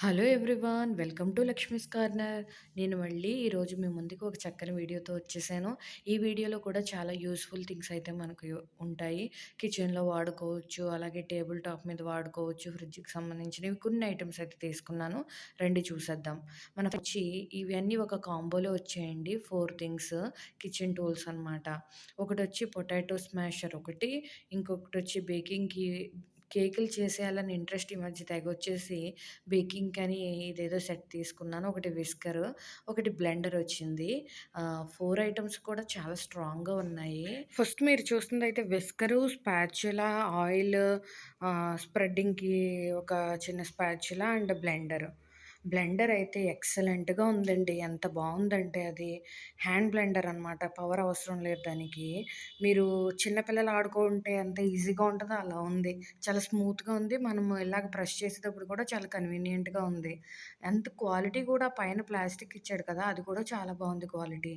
Hello everyone welcome to Lakshmi's corner. నేను మళ్ళీ ఈరోజు మీ ముందుకు ఒక చక్కని వీడియోతో వచ్చేసాను. ఈ వీడియోలో కూడా చాలా యూస్ఫుల్ థింగ్స్ అయితే మనకు ఉంటాయి. కిచెన్లో వాడుకోవచ్చు అలాగే టేబుల్ టాప్ మీద వాడుకోవచ్చు ఫ్రిడ్జ్కి సంబంధించినవి కొన్ని ఐటమ్స్ అయితే తీసుకున్నాను. రెండు చూసేద్దాం. మన వచ్చి ఇవన్నీ ఒక కాంబోలో వచ్చేయండి. ఫోర్ థింగ్స్ కిచెన్ టూల్స్ అనమాట ఒకటి వచ్చి పొటాటో స్మాషర్ ఒకటి ఇంకొకటి వచ్చి బేకింగ్కి కేకులు చేసేయాలని ఇంట్రెస్ట్ ఈ మధ్య తెగొచ్చేసి బేకింగ్‌కని ఇదేదో సెట్ తీసుకున్నాను. ఒకటి విస్కర్, ఒకటి బ్లెండర్ వచ్చింది. ఫోర్ ఐటమ్స్ కూడా చాలా స్ట్రాంగ్‌గా ఉన్నాయి. ఫస్ట్ మీరు చూస్తుందయితే విస్కరు, స్పాచులా, ఆయిల్ స్ప్రెడ్డింగ్‌కి ఒక చిన్న స్పాచులా అండ్ బ్లెండర్. బ్లెండర్ అయితే ఎక్సలెంట్‌గా ఉందండి. ఎంత బాగుందంటే అది హ్యాండ్ బ్లెండర్ అనమాట. పవర్ అవసరం లేదు దానికి. మీరు చిన్నపిల్లలు ఆడుకుంటే ఎంత ఈజీగా ఉంటుందో అలా ఉంది. చాలా స్మూత్‌గా ఉంది. మనము ఇలాగ ప్రెస్ చేసేటప్పుడు కూడా చాలా కన్వీనియంట్‌గా ఉంది. ఎంత క్వాలిటీ కూడా పైన ప్లాస్టిక్ ఇచ్చాడు కదా! అది కూడా చాలా బాగుంది క్వాలిటీ.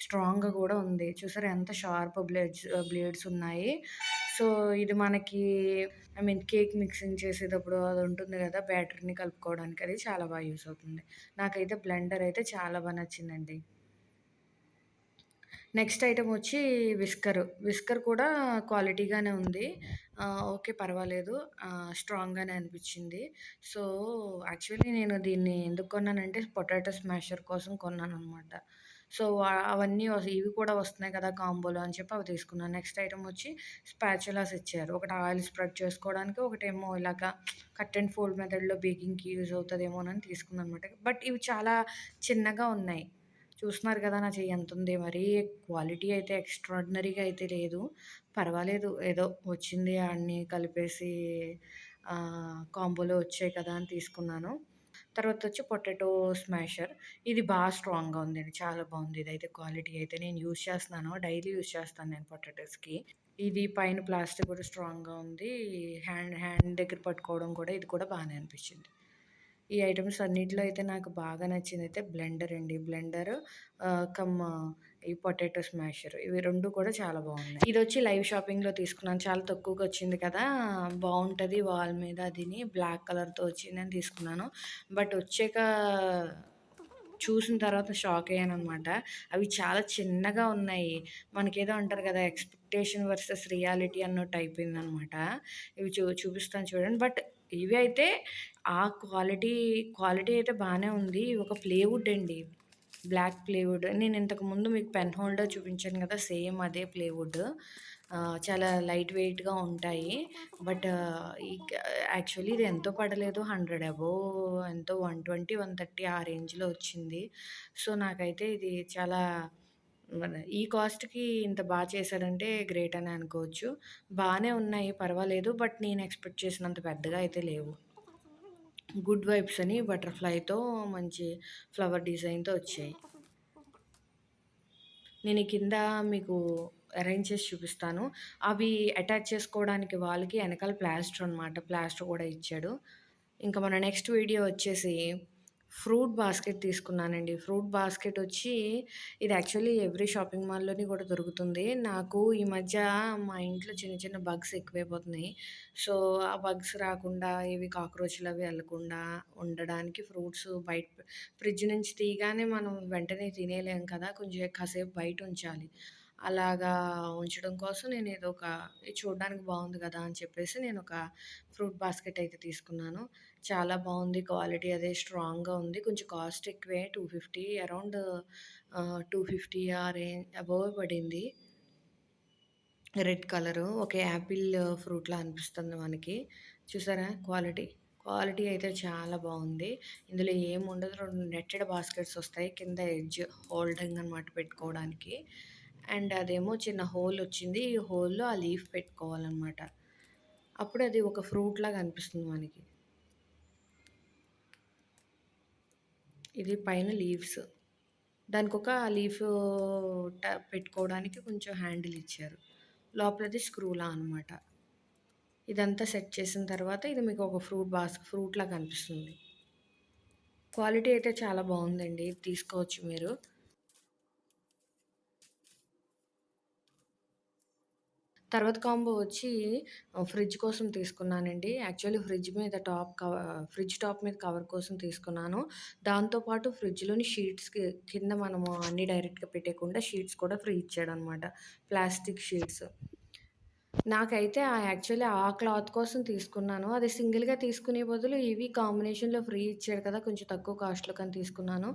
స్ట్రాంగ్‌గా కూడా ఉంది. చూసారు ఎంత షార్ప్ బ్లేడ్స్ బ్లేడ్స్ ఉన్నాయి. సో, ఇది మనకి ఐ మీన్ కేక్ మిక్సింగ్ చేసేటప్పుడు అది ఉంటుంది కదా! బ్యాటర్‌ని కలుపుకోవడానికి అది చాలా బాగా యూస్ అవుతుంది. నాకైతే బ్లెండర్ అయితే చాలా బాగా నచ్చిందండి. నెక్స్ట్ ఐటమ్ వచ్చి విస్కర్. విస్కర్ కూడా క్వాలిటీగానే ఉంది. ఓకే పర్వాలేదు. స్ట్రాంగ్‌గానే అనిపించింది. సో, యాక్చువల్లీ నేను దీన్ని ఎందుకు కొన్నానంటే పొటాటో స్మాషర్ కోసం కొన్నాను అనమాట సో, అవన్నీ ఇవి కూడా వస్తున్నాయి కదా కాంబోలో అని చెప్పి అవి తీసుకున్నాను. నెక్స్ట్ ఐటమ్ వచ్చి స్పాచులాస్ ఇచ్చారు. ఒకటి ఆయిల్ స్ప్రెడ్ చేసుకోవడానికి, ఒకటేమో ఇలాగా కట్ అండ్ ఫోల్డ్ మెథడ్‌లో బేకింగ్‌కి యూజ్ అవుతుందేమోనని తీసుకున్నాను అనమాట బట్ ఇవి చాలా చిన్నగా ఉన్నాయి. చూస్తున్నారు కదా నా చెయ్యి ఎంతుంది. మరీ క్వాలిటీ అయితే ఎక్స్ట్రాడినరీగా అయితే లేదు. పర్వాలేదు ఏదో వచ్చింది అన్నీ కలిపేసి కాంబోలో వచ్చాయి కదా అని తీసుకున్నాను. తర్వాత వచ్చి పొటాటో స్మాషర్. ఇది బాగా స్ట్రాంగ్‌గా ఉందండి. చాలా బాగుంది. ఇదైతే క్వాలిటీ అయితే నేను యూజ్ చేస్తున్నాను. డైలీ యూజ్ చేస్తాను నేను పొటాటోస్‌కి. ఇది పైన ప్లాస్టిక్ కూడా స్ట్రాంగ్‌గా ఉంది. హ్యాండ్ హ్యాండ్ దగ్గర పట్టుకోవడం కూడా ఇది కూడా బాగానే అనిపించింది. ఈ ఐటమ్స్ అన్నింటిలో అయితే నాకు బాగా నచ్చింది అయితే బ్లెండర్ అండి. బ్లెండర్ కమ్ ఈ పొటాటో స్మాషర్ ఇవి రెండు కూడా చాలా బాగున్నాయి. ఇది వచ్చి లైవ్ షాపింగ్‌లో తీసుకున్నాను. చాలా తక్కువకి వచ్చింది కదా! బాగుంటుంది వాల్ మీద అదిని బ్లాక్ కలర్‌తో వచ్చిందని తీసుకున్నాను. బట్ వచ్చాక చూసిన తర్వాత షాక్ అయ్యాను అనమాట అవి చాలా చిన్నగా ఉన్నాయి. మనకేదో అంటారు కదా! ఎక్స్‌పెక్టేషన్ వర్సెస్ రియాలిటీ అన్నట్టు అయిపోయిందనమాట. ఇవి చూ చూపిస్తాను చూడండి. బట్ ఇవి అయితే ఆ క్వాలిటీ క్వాలిటీ అయితే బాగానే ఉంది. ఒక ప్లేవుడ్ అండి. Black plywood. నేను ఇంతకుముందు మీకు పెన్ హోల్డర్ చూపించాను కదా! సేమ్ అదే ప్లేవుడ్. చాలా లైట్ వెయిట్‌గా ఉంటాయి. బట్ ఈ యాక్చువల్లీ ఇది ఎంతో పడలేదు. 100 అబోవ్ ఎంతో 120, 130 ఆ రేంజ్‌లో వచ్చింది. సో, నాకైతే ఇది చాలా ఈ కాస్ట్‌కి ఇంత బాగా చేశాడంటే గ్రేట్ అని అనుకోవచ్చు. బాగానే ఉన్నాయి పర్వాలేదు. బట్ నేను ఎక్స్‌పెక్ట్ చేసినంత పెద్దగా అయితే లేవు. గుడ్ వైబ్స్ అని బటర్‌ఫ్లైతో మంచి ఫ్లవర్ డిజైన్‌తో వచ్చాయి. నేను కింద మీకు అరేంజ్ చేసి చూపిస్తాను. అవి అటాచ్ చేసుకోవడానికి వాళ్ళకి వెనకాల ప్లాస్టర్ అనమాట. ప్లాస్టర్ కూడా ఇచ్చాడు. ఇంకా మన నెక్స్ట్ వీడియో వచ్చేసి ఫ్రూట్ బాస్కెట్ తీసుకున్నానండి. ఫ్రూట్ బాస్కెట్ వచ్చి ఇది యాక్చువల్లీ ఎవ్రీ షాపింగ్ మాల్‌లోని కూడా దొరుకుతుంది. నాకు ఈ మధ్య మా ఇంట్లో చిన్న చిన్న బగ్స్ ఎక్కువైపోతున్నాయి. సో, ఆ బగ్స్ రాకుండా ఇవి కాక్రోచ్‌లు అవి వెళ్ళకుండా ఉండడానికి ఫ్రూట్స్ బయట ఫ్రిడ్జ్ నుంచి తీయగానే మనం వెంటనే తినేయలేం కదా! కొంచెం కాసేపు బయట ఉంచాలి. అలాగా ఉంచడం కోసం నేను ఏదో ఒక చూడడానికి బాగుంది కదా అని చెప్పేసి నేను ఒక ఫ్రూట్ బాస్కెట్ అయితే తీసుకున్నాను. చాలా బాగుంది. క్వాలిటీ అదే స్ట్రాంగ్‌గా ఉంది. కొంచెం కాస్ట్ ఎక్కువే 250 అరౌండ్ టూ ఫిఫ్టీ ఆ రేంజ్ అబోవ్ పడింది. Red colour. ఒక యాపిల్ ఫ్రూట్‌లా అనిపిస్తుంది మనకి. చూసారా క్వాలిటీ? క్వాలిటీ అయితే చాలా బాగుంది. ఇందులో ఏముండదు రెండు నెట్టెడ్ బాస్కెట్స్ వస్తాయి. కింద ఎడ్జ్ హోల్డింగ్ అనమాట పెట్టుకోవడానికి. అండ్ అదేమో చిన్న హోల్ వచ్చింది. ఈ హోల్‌లో ఆ లీఫ్ పెట్టుకోవాలన్నమాట అప్పుడు అది ఒక ఫ్రూట్ లాగా అనిపిస్తుంది మనకి. ఇది పైన లీవ్స్. దానికొక లీఫ్ ట పెట్టుకోవడానికి కొంచెం హ్యాండిల్ ఇచ్చారు. లోపలది స్క్రూలా అనమాట. ఇదంతా సెట్ చేసిన తర్వాత ఇది మీకు ఒక ఫ్రూట్ బాస్ ఫ్రూట్‌లా కనిపిస్తుంది. క్వాలిటీ అయితే చాలా బాగుందండి. తీసుకోవచ్చు మీరు. తర్వాత కాంబో వచ్చి ఫ్రిడ్జ్ కోసం తీసుకున్నానండి. యాక్చువల్లీ ఫ్రిడ్జ్ మీద టాప్ కవ ఫ్రిడ్జ్ టాప్ మీద కవర్ కోసం తీసుకున్నాను. దాంతోపాటు ఫ్రిడ్జ్‌లోని షీట్స్‌కి కింద మనము అన్నీ డైరెక్ట్‌గా పెట్టేయకుండా షీట్స్ కూడా ఫ్రీ ఇచ్చాడనమాట. Plastic sheets. నాకైతే ఆ యాక్చువల్లీ ఆ క్లాత్ కోసం తీసుకున్నాను. అది సింగిల్‌గా తీసుకునే బదులు ఇవి కాంబినేషన్‌లో ఫ్రీ ఇచ్చాడు కదా! కొంచెం తక్కువ కాస్ట్‌లో కని తీసుకున్నాను.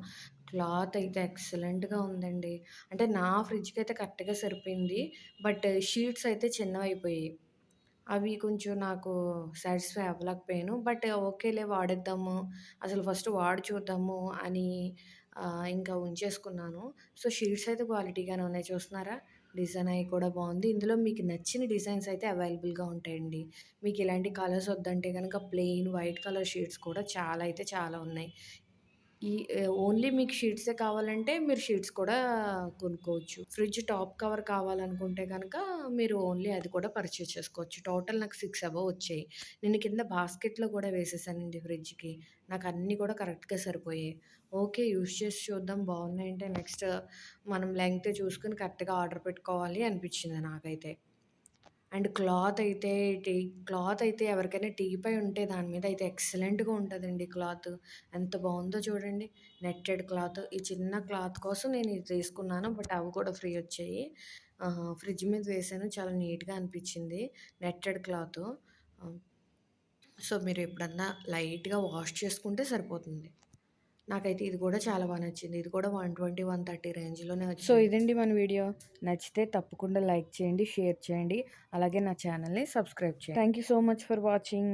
క్లాత్ అయితే ఎక్సలెంట్‌గా ఉందండి. అంటే నా ఫ్రిడ్జ్కి అయితే కరెక్ట్‌గా సరిపోయింది. బట్ షీట్స్ అయితే చిన్నవైపోయాయి అవి కొంచెం నాకు సాటిస్ఫై అవ్వలేకపోయాను. బట్ ఓకేలే వాడేద్దాము. అసలు ఫస్ట్ వాడి చూద్దాము అని ఇంకా ఉంచేసుకున్నాను. సో, షీట్స్ అయితే క్వాలిటీగానే ఉన్నాయి. చూస్తున్నారా? డిజైన్ అవి కూడా బాగుంది ఇందులో మీకు నచ్చిన డిజైన్స్ అయితే అవైలబుల్‌గా ఉంటాయండి. మీకు ఇలాంటి కలర్స్ వద్దంటే కనుక ప్లెయిన్ వైట్ కలర్ షీట్స్ కూడా చాలా అయితే చాలా ఉన్నాయి. ఈ ఓన్లీ మీకు షీట్సే కావాలంటే మీరు షీట్స్ కూడా కొనుక్కోవచ్చు. ఫ్రిడ్జ్ టాప్ కవర్ కావాలనుకుంటే కనుక మీరు ఓన్లీ అది కూడా పర్చేస్ చేసుకోవచ్చు. టోటల్ నాకు సిక్స్ అబోవ్ వచ్చాయి. నేను కింద బాస్కెట్‌లో కూడా వేసేసానండి ఫ్రిడ్జ్‌కి. నాకు అన్నీ కూడా కరెక్ట్‌గా సరిపోయాయి. ఓకే. యూజ్ చేసి చూద్దాం బాగున్నాయంటే నెక్స్ట్ మనం లెంగ్త్ చూసుకుని కరెక్ట్‌గా ఆర్డర్ పెట్టుకోవాలి అనిపించింది నాకైతే. అండ్ క్లాత్ అయితే టీ క్లాత్ అయితే ఎవరికైనా టీపై ఉంటే దాని మీద అయితే ఎక్సలెంట్‌గా ఉంటుందండి క్లాత్. ఎంత బాగుందో చూడండి. Netted cloth. ఈ చిన్న క్లాత్ కోసం నేను ఇది తీసుకున్నాను. బట్ అవి కూడా ఫ్రీ వచ్చాయి. ఫ్రిడ్జ్ మీద వేసాను చాలా నీట్‌గా అనిపించింది. నెట్టెడ్ క్లాత్ సో, మీరు ఎప్పుడన్నా లైట్‌గా వాష్ చేసుకుంటే సరిపోతుంది. నాకైతే ఇది కూడా చాలా బా నచ్చింది. ఇది కూడా 120, 130 రేంజ్‌లోనే సో, వచ్చింది. ఇదండి మన వీడియో. నచ్చితే తప్పకుండా లైక్ చేయండి, షేర్ చేయండి. అలాగే నా ఛానల్‌ని సబ్స్క్రైబ్ చేయండి. Thank you so much for watching.